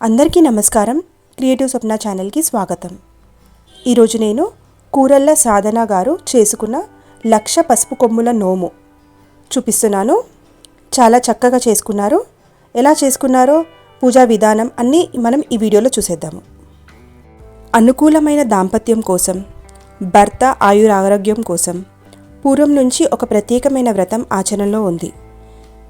అందరికీ నమస్కారం. క్రియేటివ్ స్వప్న ఛానల్కి స్వాగతం. ఈరోజు నేను కూరల్ల సాధన గారు చేసుకున్న లక్ష పసుపు కొమ్ముల నోము చూపిస్తున్నాను. చాలా చక్కగా చేసుకున్నారు. ఎలా చేసుకున్నారో పూజా విధానం అన్నీ మనం ఈ వీడియోలో చూసేద్దాము. అనుకూలమైన దాంపత్యం కోసం భర్త ఆయురారోగ్యం కోసం పూర్వం నుంచి ఒక ప్రత్యేకమైన వ్రతం ఆచరణలో ఉంది.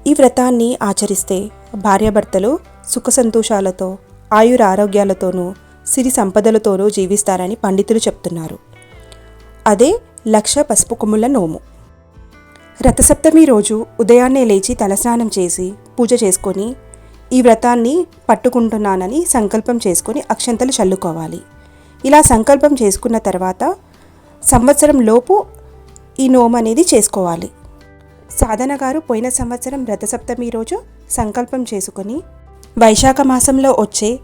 ఈ వ్రతాన్ని ఆచరిస్తే భార్యాభర్తలు సుఖ సంతోషాలతో ఆయుర ఆరోగ్యాలతోనూ సిరి సంపదలతోనూ జీవిస్తారని పండితులు చెప్తున్నారు. అదే లక్ష పసుపు కొమ్ముల నోము. రథసప్తమి రోజు ఉదయాన్నే లేచి తలస్నానం చేసి పూజ చేసుకొని ఈ వ్రతాన్ని పట్టుకుంటున్నానని సంకల్పం చేసుకొని అక్షంతలు చల్లుకోవాలి. ఇలా సంకల్పం చేసుకున్న తర్వాత సంవత్సరం లోపు ఈ నోము అనేది చేసుకోవాలి. సాధన గారు పోయిన సంవత్సరం రథసప్తమి రోజు సంకల్పం చేసుకొని వైశాఖ మాసంలో వచ్చే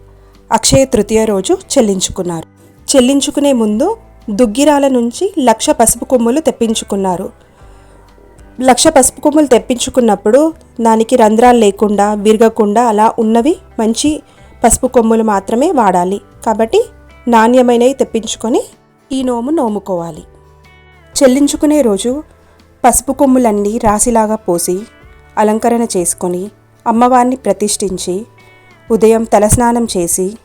అక్షయ తృతీయ రోజు చెల్లించుకున్నారు. చెల్లించుకునే ముందు దుగ్గిరాల నుంచి లక్ష పసుపు కొమ్ములు తెప్పించుకున్నారు. లక్ష పసుపు కొమ్ములు తెప్పించుకున్నప్పుడు దానికి రంధ్రాలు లేకుండా విరగకుండా అలా ఉన్నవి మంచి పసుపు కొమ్ములు మాత్రమే వాడాలి. కాబట్టి నాణ్యమైనవి తెప్పించుకొని ఈ నోము నోముకోవాలి. చెల్లించుకునే రోజు పసుపు కొమ్ములన్నీ రాశిలాగా పోసి అలంకరణ చేసుకొని అమ్మవారిని ప్రతిష్ఠించి ఉదయం తలస్నానం చేసి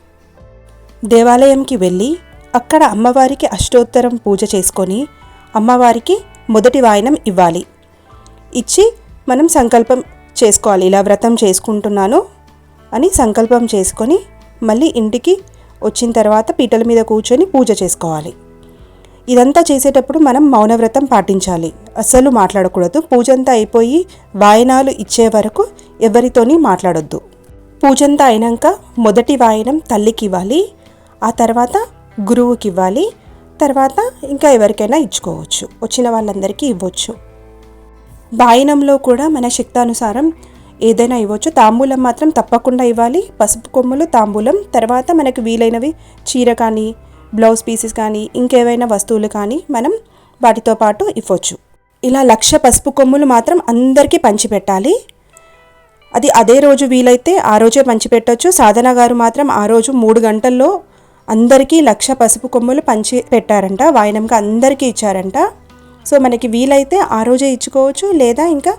దేవాలయంకి వెళ్ళి అక్కడ అమ్మవారికి అష్టోత్తరం పూజ చేసుకొని అమ్మవారికి మొదటి వాయనం ఇవ్వాలి. ఇచ్చి మనం సంకల్పం చేసుకోవాలి. ఇలా వ్రతం చేసుకుంటున్నాను అని సంకల్పం చేసుకొని మళ్ళీ ఇంటికి వచ్చిన తర్వాత పీటల మీద కూర్చొని పూజ చేసుకోవాలి. ఇదంతా చేసేటప్పుడు మనం మౌనవ్రతం పాటించాలి. అస్సలు మాట్లాడకూడదు. పూజ అంతా అయిపోయి వాయనాలు ఇచ్చే వరకు ఎవరితోని మాట్లాడొద్దు. పూజంతా అయినాక మొదటి వాయనం తల్లికి ఇవ్వాలి ఆ తర్వాత గురువుకి ఇవ్వాలి తర్వాత ఇంకా ఎవరికైనా ఇచ్చుకోవచ్చు. వచ్చిన వాళ్ళందరికీ ఇవ్వచ్చు. వాయనంలో కూడా మన శక్తానుసారం ఏదైనా ఇవ్వచ్చు. తాంబూలం మాత్రం తప్పకుండా ఇవ్వాలి. పసుపు కొమ్ములు తాంబూలం. తర్వాత మనకు వీలైనవి చీర కానీ బ్లౌజ్ పీసెస్ కానీ ఇంకేవైనా వస్తువులు కానీ మనం వాటితో పాటు ఇవ్వచ్చు. ఇలా లక్ష పసుపు కొమ్ములు మాత్రం అందరికీ పంచిపెట్టాలి. అది అదే రోజు వీలైతే ఆ రోజే పంచిపెట్టచ్చు సాధన గారు మాత్రం ఆ రోజు మూడు గంటల్లో అందరికీ లక్ష పసుపు కొమ్ములు పంచి పెట్టారంట. వాయినంకి అందరికీ ఇచ్చారంట. సో మనకి వీలైతే ఆ రోజే ఇచ్చుకోవచ్చు. లేదా ఇంకా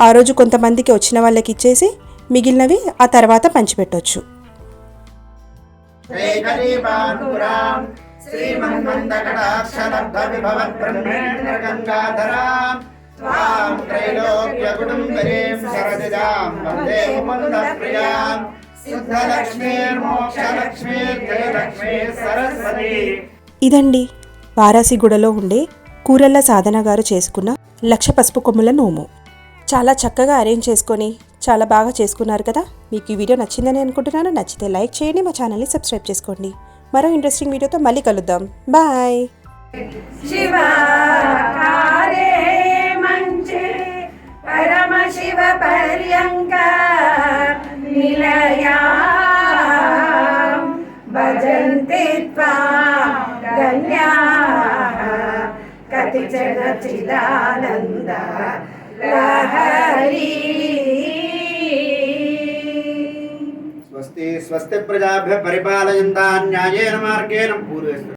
ఆ రోజు కొంతమందికి వచ్చిన వాళ్ళకి ఇచ్చేసి మిగిలినవి ఆ తర్వాత పంచిపెట్టవచ్చు శ్రీమన్మంతకటాక్షలబ్ధ విభవ బ్రహ్మేంద్ర గంగాధరా सरसिजाम् वन्दे मुकुन्दप्रियाम् सिद्धलक्ष्मीर्मोक्षलक्ष्मीर्जयलक्ष्मीः सरस्वती ఇదండి వారాసిగూడలో ఉండే కూరల్ల సాధన గారు చేసుకున్న లక్ష పసుపు కొమ్ముల నోము చాలా చక్కగా అరేంజ్ చేసుకొని చాలా బాగా చేసుకున్నారు కదా మీకు ఈ వీడియో నచ్చిందని అనుకుంటున్నాను నచ్చితే లైక్ చేయండి మా ఛానల్ని సబ్స్క్రైబ్ చేసుకోండి మరో ఇంట్రెస్టింగ్ వీడియోతో మళ్ళీ కలుద్దాం బాయ్ निलया भजन्ति त्वां धन्याः। कतिचन चिदानन्द स्वस्ति स्वस्ति प्रजाभ्यः परिपालयन्तान् न्यायेन मार्गेण पूर्वे